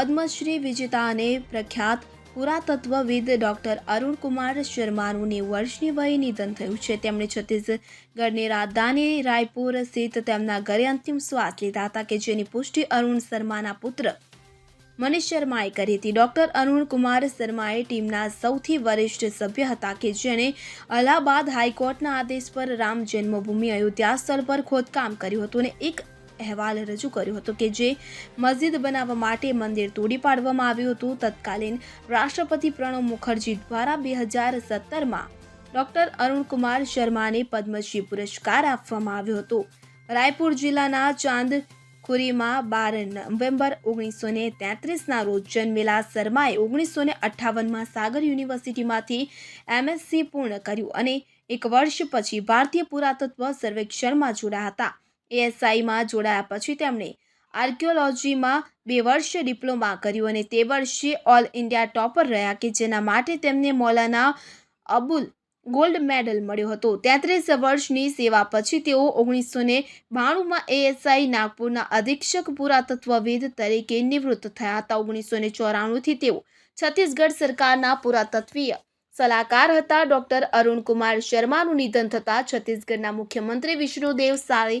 પદ્મશ્રી વિજેતા અને પ્રખ્યાત પુરાતત્વવિદ ડોક્ટર અરુણકુમાર શર્માનું નેવું વર્ષની વયે નિધન થયું છે. તેમણે છત્તીસગઢની રાજધાની રાયપુર સ્થિત તેમના ઘરે અંતિમ શ્વાસ લીધા હતા કે જેની પુષ્ટિ અરુણ શર્માના પુત્ર મનીષ શર્માએ કરી હતી. ડોક્ટર અરુણ કુમાર શર્માએ ટીમના સૌથી વરિષ્ઠ સભ્ય હતા કે જેણે અલ્હાબાદ હાઈકોર્ટના આદેશ પર રામ જન્મભૂમિ, અયોધ્યા સ્થળ પર ખોદકામ કર્યું હતું અને એક અહેવાલ રજૂ કર્યો હતો કે જે મસ્જિદ બનાવવા માટે મંદિર તોડી પાડવામાં આવ્યું હતું. તત્કાલીન રાષ્ટ્રપતિ પ્રણવ મુખર્જી દ્વારા બે હજાર સત્તરમાં ડૉક્ટર અરુણકુમાર શર્માને પદ્મશ્રી પુરસ્કાર આપવામાં આવ્યો હતો. રાયપુર જિલ્લાના ચાંદ ખુરીમાં બાર નવેમ્બર ઓગણીસો ને તેત્રીસના રોજ જન્મેલા શર્માએ ઓગણીસો ને અઠ્ઠાવનમાં સાગર યુનિવર્સિટીમાંથી એમએસસી પૂર્ણ કર્યું અને એક વર્ષ પછી ભારતીય પુરાતત્વ સર્વેક્ષણમાં જોડાયા હતા. એએસઆઈમાં જોડાયા પછી તેમણે આર્કિયોલોજીમાં બે વર્ષ ડિપ્લોમા કર્યું અને તે વર્ષે ઓલ ઇન્ડિયા ટોપર રહ્યા કે જેના માટે તેમને મૌલાના અબુલ ગોલ્ડ મેડલ મળ્યો હતો. તેત્રીસ વર્ષની સેવા પછી તેઓ ઓગણીસો ને બાણુંમાં એએસઆઈ નાગપુરના અધિક્ષક પુરાતત્વવિદ તરીકે નિવૃત્ત થયા હતા. ઓગણીસો ને ચોરાણુંથી તેઓ છત્તીસગઢ સરકારના પુરાતત્વીય સલાહકાર હતા. ડૉક્ટર અરુણકુમાર શર્માનું નિધન થતાં છત્તીસગઢના મુખ્યમંત્રી વિષ્ણુદેવ સાએ